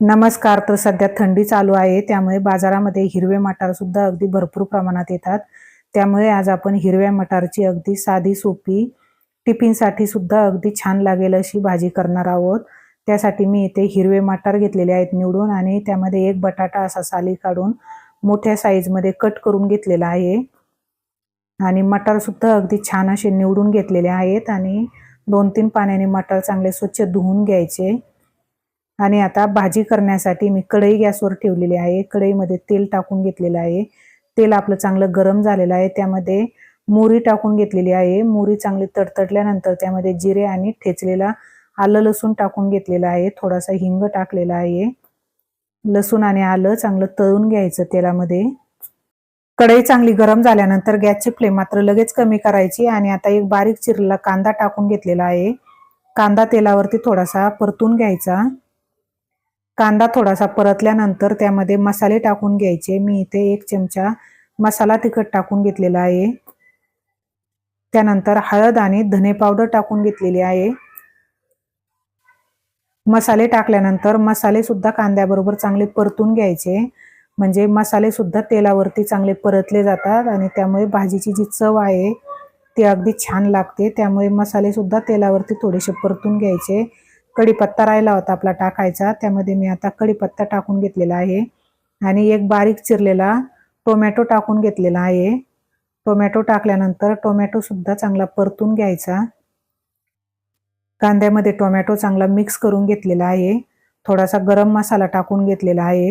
नमस्कार तर सध्या थंडी चालू आहे त्यामुळे बाजारामध्ये हिरवे मटार सुद्धा अगदी भरपूर प्रमाणात येतात. त्यामुळे आज आपण हिरव्या मटारची अगदी साधी सोपी टिफिनसाठी सुद्धा अगदी छान लागेल अशी भाजी करणार आहोत. त्यासाठी मी इथे हिरवे मटार घेतलेले आहेत निवडून आणि त्यामध्ये एक बटाटा असा साली काढून मोठ्या साईजमध्ये कट करून घेतलेला आहे. आणि मटारसुद्धा अगदी छान असे निवडून घेतलेले आहेत आणि दोन तीन पाण्याने मटार चांगले स्वच्छ धुवून घ्यायचे. आणि आता भाजी करण्यासाठी मी कढई गॅसवर ठेवलेली आहे. कढईमध्ये तेल टाकून घेतलेलं आहे. तेल आपलं चांगलं गरम झालेलं आहे. त्यामध्ये मोरी टाकून घेतलेली आहे. मोरी चांगली तडतडल्यानंतर त्यामध्ये जिरे आणि ठेचलेला आलं लसूण टाकून घेतलेलं आहे. थोडासा हिंग टाकलेला आहे. लसूण आणि आलं चांगलं तळून घ्यायचं तेलामध्ये. कढई चांगली गरम झाल्यानंतर गॅसची फ्लेम मात्र लगेच कमी करायची आणि आता एक बारीक चिरलेला कांदा टाकून घेतलेला आहे. कांदा तेलावरती थोडासा परतून घ्यायचा. कांदा थोडासा परतल्यानंतर त्यामध्ये मसाले टाकून घ्यायचे. मी इथे एक चमचा मसाला तिखट टाकून घेतलेला आहे. त्यानंतर हळद आणि धने पावडर टाकून घेतलेली आहे. मसाले टाकल्यानंतर मसाले सुद्धा कांद्याबरोबर चांगले परतून घ्यायचे. म्हणजे मसाले सुद्धा तेलावरती चांगले परतले जातात आणि त्यामुळे भाजीची जी चव आहे ती अगदी छान लागते. त्यामुळे मसाले सुद्धा तेलावरती थोडेसे परतून घ्यायचे. कढीपत्ता राहिला होता आपला टाकायचा. त्यामध्ये मी आता कढीपत्ता टाकून घेतलेला आहे. आणि एक बारीक चिरलेला टोमॅटो टाकून घेतलेला आहे. टोमॅटो टाकल्यानंतर टोमॅटो सुद्धा चांगला परतून घ्यायचा. कांद्यामध्ये टोमॅटो चांगला मिक्स करून घेतलेला आहे. थोडासा गरम मसाला टाकून घेतलेला आहे.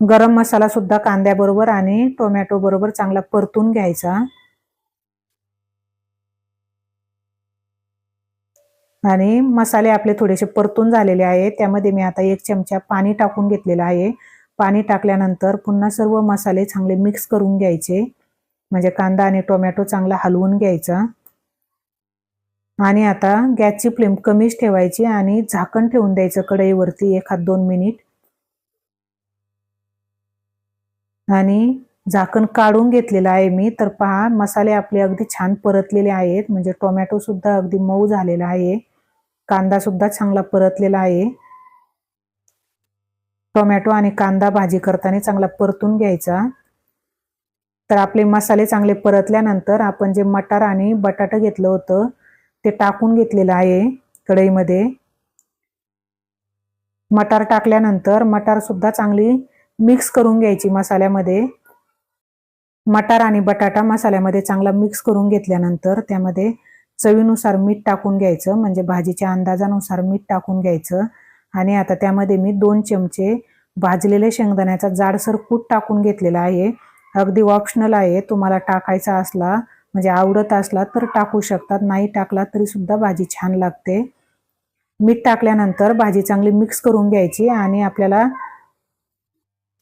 गरम मसाला सुद्धा कांद्याबरोबर आणि टोमॅटो बरोबर चांगला परतून घ्यायचा. आणि मसाले आपले थोडेसे परतून झालेले आहे त्यामध्ये मी आता एक चमचा पाणी टाकून घेतलेलं आहे. पाणी टाकल्यानंतर पुन्हा सर्व मसाले चांगले मिक्स करून घ्यायचे. म्हणजे कांदा आणि टोमॅटो चांगला हलवून घ्यायचा. आणि आता गॅसची फ्लेम कमीच ठेवायची आणि झाकण ठेवून द्यायचं कढईवरती एखाद दोन मिनिट. आणि झाकण काढून घेतलेलं आहे मी. तर पहा मसाले आपले अगदी छान परतलेले आहेत. म्हणजे टोमॅटो सुद्धा अगदी मऊ झालेला आहे. कांदा सुद्धा चांगला परतलेला आहे. टोमॅटो आणि कांदा भाजी करताना चांगला परतून घ्यायचा. तर आपले मसाले चांगले परतल्यानंतर आपण जे मटार आणि बटाटा घेतलं होतं ते टाकून घेतलेलं आहे कढईमध्ये. मटार टाकल्यानंतर मटार सुद्धा चांगली मिक्स करून घ्यायची मसाल्यामध्ये. मटार आणि बटाटा मसाल्यामध्ये चांगला मिक्स करून घेतल्यानंतर त्यामध्ये चवीनुसार मीठ टाकून घ्यायचं म्हणजे भाजीच्या अंदाजानुसार मीठ टाकून घ्यायचं. आणि आता त्यामध्ये मी दोन चमचे भाजलेले शेंगदाण्याचा जाडसर कूट टाकून घेतलेला आहे. अगदी ऑप्शनल आहे. तुम्हाला टाकायचा असला म्हणजे आवडत असला तर टाकू शकतात. नाही टाकला तरी सुद्धा भाजी छान लागते. मीठ टाकल्यानंतर भाजी चांगली मिक्स करून घ्यायची आणि आपल्याला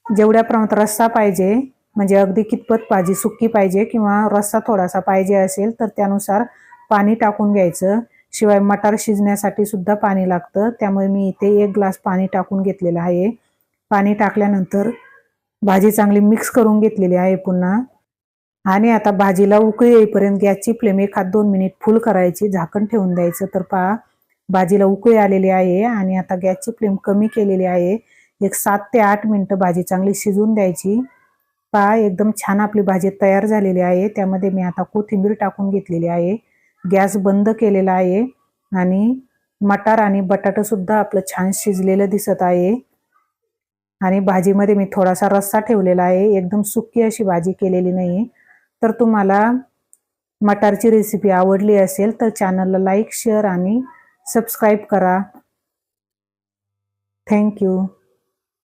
जेवढ्या प्रमाणात रस्सा पाहिजे म्हणजे अगदी कितपत भाजी सुक्की पाहिजे किंवा रस्सा थोडासा पाहिजे असेल तर त्यानुसार पाणी टाकून घ्यायचं. शिवाय मटार शिजण्यासाठी सुद्धा पाणी लागतं. त्यामुळे मी इथे एक ग्लास पाणी टाकून घेतलेलं आहे. पाणी टाकल्यानंतर भाजी चांगली मिक्स करून घेतलेली आहे पुन्हा. आणि आता भाजीला उकळी येईपर्यंत गॅसची फ्लेम एखाद दोन मिनिट फुल करायची झाकण ठेवून द्यायचं. तर पहा भाजीला उकळी आलेली आहे आणि आता गॅसची फ्लेम कमी केलेली आहे. एक सात ते आठ मिनटं भाजी चांगली शिजून द्यायची. पहा एकदम छान आपली भाजी तयार झालेली आहे. त्यामध्ये मी आता कोथिंबीर टाकून घेतलेली आहे. गॅस बंद केलेला आहे आणि मटार आणि बटाटा सुद्धा आपलं छान शिजलेलं दिसत आहे. आणि भाजीमध्ये मी थोडासा रस्सा ठेवलेला आहे. एकदम सुकी अशी भाजी केलेली नाही तर तुम्हाला मटारची रेसिपी आवडली असेल तर चॅनलला लाईक शेअर आणि सबस्क्राईब करा. Thank you